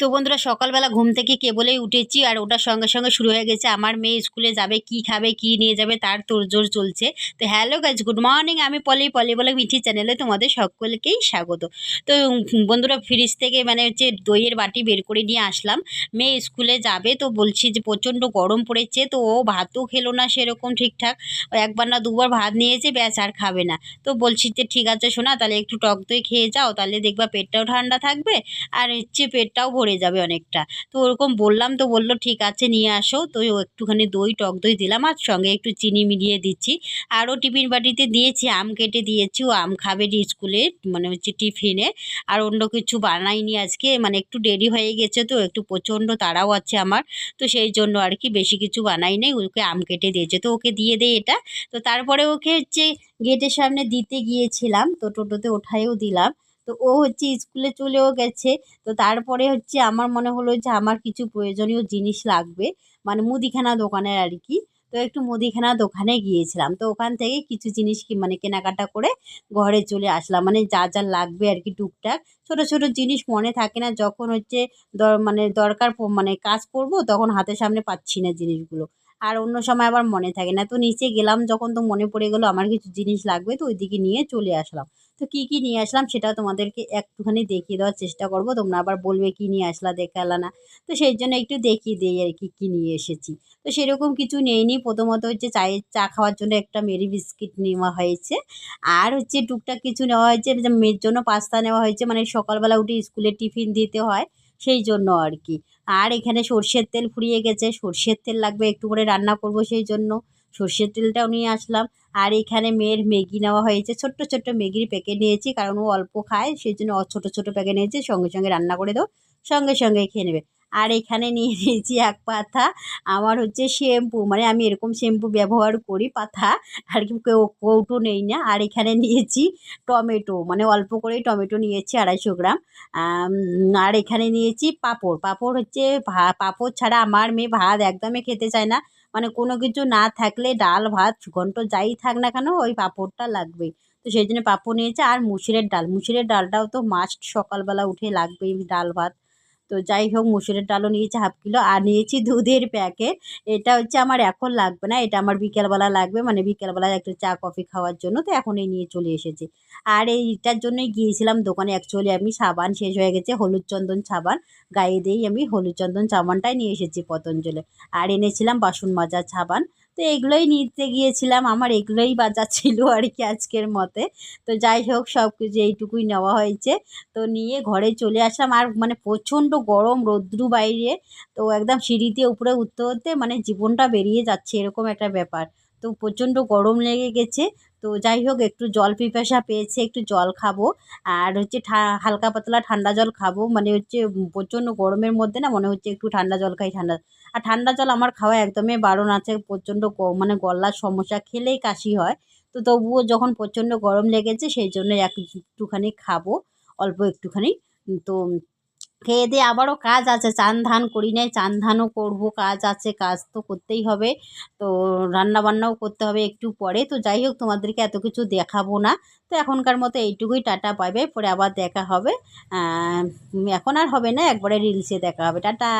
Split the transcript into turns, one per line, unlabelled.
তো বন্ধুরা, সকালবেলা ঘুম থেকে কেবলেই উঠেছি আর ওটার সঙ্গে সঙ্গে শুরু হয়ে গেছে। আমার মেয়ে স্কুলে যাবে, কি খাবে, কি নিয়ে যাবে, তার তোড়জোড় চলছে। তো হ্যালো গাইজ গুড মর্নিং আমি পলি পলি বলে মিঠি চ্যানেলে তোমাদের সকলকেই স্বাগত। তো বন্ধুরা ফ্রিজ থেকে মানে হচ্ছে দইয়ের বাটি বের করে নিয়ে আসলাম। মেয়ে স্কুলে যাবে তো বলছি যে প্রচণ্ড গরম পড়েছে, তো ও ভাতও খেলো না সেরকম ঠিকঠাক। একবার না দুবার ভাত নিয়েছে, ব্যাস আর খাবে না। তো বলছি যে ঠিক আছে শোনা তাহলে একটু টক দই খেয়ে যাও, তাহলে দেখবা পেটটাও ঠান্ডা থাকবে, আর হচ্ছে পেটটাও ভরে যাবে অনেকটা। তো ওরকম বললাম তো বলল, ঠিক আছে, নিয়ে আসো। তো একটুখানি দই টক দই দিলাম আর সঙ্গে একটু চিনি মিলিয়ে দিচ্ছি। আরও টিফিন বাটিতে দিয়েছি, আম কেটে দিয়েছি। ও আম খাবে স্কুলে মানে হচ্ছে টিফিনে। আর অন্য কিছু বানাইনি আজকে মানে একটু দেরি হয়ে গেছে তো, একটু প্রচণ্ড তাড়াও আছে আমার। তো সেই জন্য আর কি বেশি কিছু বানাই নাই, ওকে আম কেটে দিয়েছে। তো ওকে দিয়ে দেয় এটা। তো তারপরে ওকে হচ্ছে গেটের সামনে দিতে গিয়েছিলাম, তো টোটোতে ওঠায়ও দিলাম। তো ও হচ্ছে স্কুলে চলেও গেছে। তো তারপরে হচ্ছে আমার মনে হলো যে আমার কিছু প্রয়োজনীয় জিনিস লাগবে। মানে মুদিখানা দোকানের আর কি। তো একটু মুদিখানা দোকানে গিয়েছিলাম। তো ওখান থেকে কিছু জিনিস কি মানে কেনাকাটা করে ঘরে চলে আসলাম। মানে যা যা লাগবে আর কি টুকটাক। ছোট ছোট জিনিস মনে থাকে না। যখন হচ্ছে মানে দরকার মানে কাজ করব তখন হাতের সামনে পাচ্ছি না জিনিসগুলো। আর অন্য সময় আবার মনে থাকে না। তো নিচে গেলাম, যখন তো মনে পড়ে গেলো আমার কিছু জিনিস লাগবে, তো ওইদিকে নিয়ে চলে আসলাম। তো কী কী নিয়ে আসলাম সেটা তোমাদেরকে একটুখানি দেখিয়ে দেওয়ার চেষ্টা করব। তোমরা আবার বলবে কী নিয়ে আসলা, দেখালা না। তো সেই জন্য একটু দেখিয়ে দিই আর কি, কী নিয়ে এসেছি। তো সেরকম কিছু নেইনি। প্রথমত হচ্ছে চায়ের, চা খাওয়ার জন্য একটা মেরি বিস্কিট নেওয়া হয়েছে। আর হচ্ছে টুকটাক কিছু নেওয়া হয়েছে মেয়ের জন্য পাস্তা নেওয়া হয়েছে। মানে সকালবেলা উঠে স্কুলে টিফিন দিতে হয়। সেই জন্য আর কি। আর এখানে সর্ষের তেল ফুরিয়ে গেছে। সর্ষের তেল লাগবে, একটু করে রান্না করব সেই জন্য। সর্ষের তেলটাও নিয়ে আসলাম। আর এখানে মেয়ের ম্যাগি নেওয়া হয়েছে। ছোট্ট ছোট্ট ম্যাগির প্যাকেট নিয়েছি, কারণ ও অল্প খায়, সেই জন্য ছোট ছোটো প্যাকেট নিয়েছি। সঙ্গে সঙ্গে রান্না করে দাও সঙ্গে সঙ্গে খেয়ে নেবে। আর এখানে নিয়ে নিয়েছি এক পাতা। আমার হচ্ছে শ্যাম্পু মানে আমি এরকম শ্যাম্পু ব্যবহার করি পাতা, আর কি কৌটো নেই না। আর এখানে নিয়েছি টমেটো মানে অল্প করেই টমেটো নিয়েছি আড়াইশো গ্রাম। আর এখানে নিয়েছি পাঁপড়। পাঁপড় হচ্ছে পাঁপড় ছাড়া আমার মেয়ে ভাত একদমই খেতে চায় না। মানে কোনো কিছু না থাকলে ডাল, ভাত, ঘন্ট যাই থাক না কেন ওই পাঁপড়টা লাগবেই। তো সেই জন্য পাঁপড় নিয়েছে আর মুসুরের ডাল। মুসুরের ডালটাও তো মাস্ট সকালবেলা উঠে লাগবেই ডাল, ভাত। তো যাই হোক মুসুরের ডালও নিয়েছি হাফ কিলো আর নিয়েছি দুধের প্যাকেট। এটা হচ্ছে আমার এখন লাগবে না, এটা আমার বিকেলবেলা লাগবে মানে বিকেলবেলা একটু চা, কফি খাওয়ার জন্য, তো এখন এই নিয়ে চলে এসেছি। আর এইটার জন্যই গিয়েছিলাম দোকানে অ্যাকচুয়ালি আমি সাবান শেষ হয়ে গেছে, হলুদ চন্দন সাবান, গায়ে দিয়েই আমি হলুদ চন্দন সাবানটাই নিয়ে এসেছি পতঞ্জলি। আর এনেছিলাম বাসন মাজার সাবান তো এগুলোই নিতে গিয়েছিলাম। আমার এগুলোই বাজার ছিল আর কি আজকের মতে। তো যাই হোক সব কিছু এইটুকুই নেওয়া হয়েছে। তো নিয়ে ঘরে চলে আসলাম। আর মানে প্রচণ্ড গরম, রৌদ্রু বাইরে। তো একদম সিঁড়ি দিয়ে উপরে, উঠতে উঠতে মানে জীবনটা বেরিয়ে যাচ্ছে এরকম একটা ব্যাপার। তো প্রচণ্ড গরম লেগে গেছে। তো যাই হোক, একটু জল পিপাসা পেয়েছে, একটু জল খাব। আর হচ্ছে হালকা পাতলা ঠান্ডা জল খাব। মানে হচ্ছে প্রচণ্ড গরমের মধ্যে না, মনে হচ্ছে একটু ঠান্ডা জল খাই, ঠান্ডা। আর ঠান্ডা জল আমার খাওয়া একদমই বারণ আছে, প্রচণ্ড মানে গলার সমস্যা খেলেই কাশি হয়। তো তবুও যখন প্রচণ্ড গরম লেগেছে, সেই জন্য একটুখানি খাব, অল্প একটুখানি। তো খেয়ে দিয়ে আবারও কাজ আছে। চান ধান করি নাই, চান ধানও করব, কাজ আছে, কাজ তো করতেই হবে। তো রান্না বান্নাও করতে হবে একটু পরে। তো যাই হোক, তোমাদেরকে এত কিছু দেখাবো না। তো এখনকার মতো এইটুকুই, টাটা পাবে পরে আবার দেখা হবে। এখন আর হবে না, একবারে রিলসে দেখা হবে। টাটা।